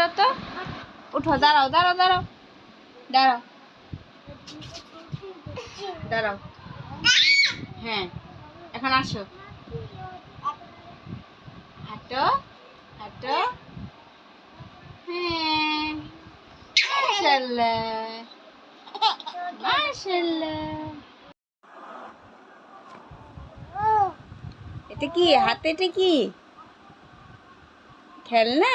হাঁটো তো? উঠো, দাঁড়াও দাঁড়াও দাঁড়াও। দাঁড়াও। দাঁড়াও। হ্যাঁ এখন আসো। হাঁটো হাঁটো। হ্যাঁ। এটা কি? হাতে এটা কি? খেলনা?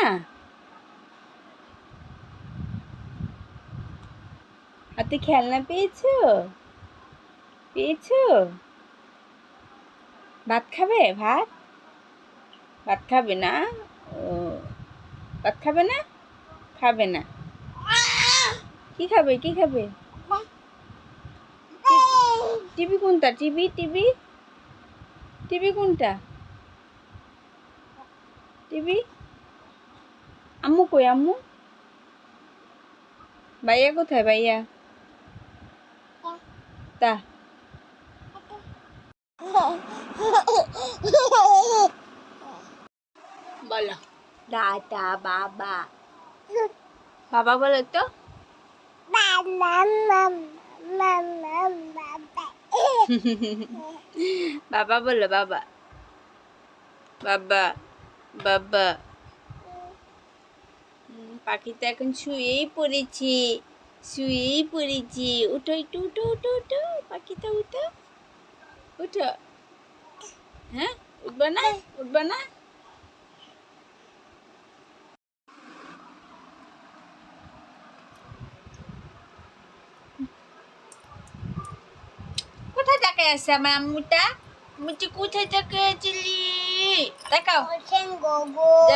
হাতে খেলনা পেয়েছ? পেয়েছ? ভাত খাবে? ভাত? ভাত খাবে না? ভাত খাবে না? খাবে না। কি খাবে? কি খাবে? টিভি কোনটা? TV TV? টিভি কোনটা? টিভি? আম্মু কই? আম্মু? ভাইয়া কোথায় ভাইয়া? তা। বলো। দাদা বাবা। বাবা বলো তো। বাবা বলো বাবা। বাবা বাবা। হুম, পাখি তো এখন শুয়েই পড়েছে। শুয়েই পড়েছে উঠো একটু উঠো উঠো উঠো পাখিটা উঠো উঠো হ্যাঁ উঠবা না উঠবা না কোথায় তাকায় আছে আমার আম্মুটা মুচি কোথায় তাকায় দেখাও যাবে মামনি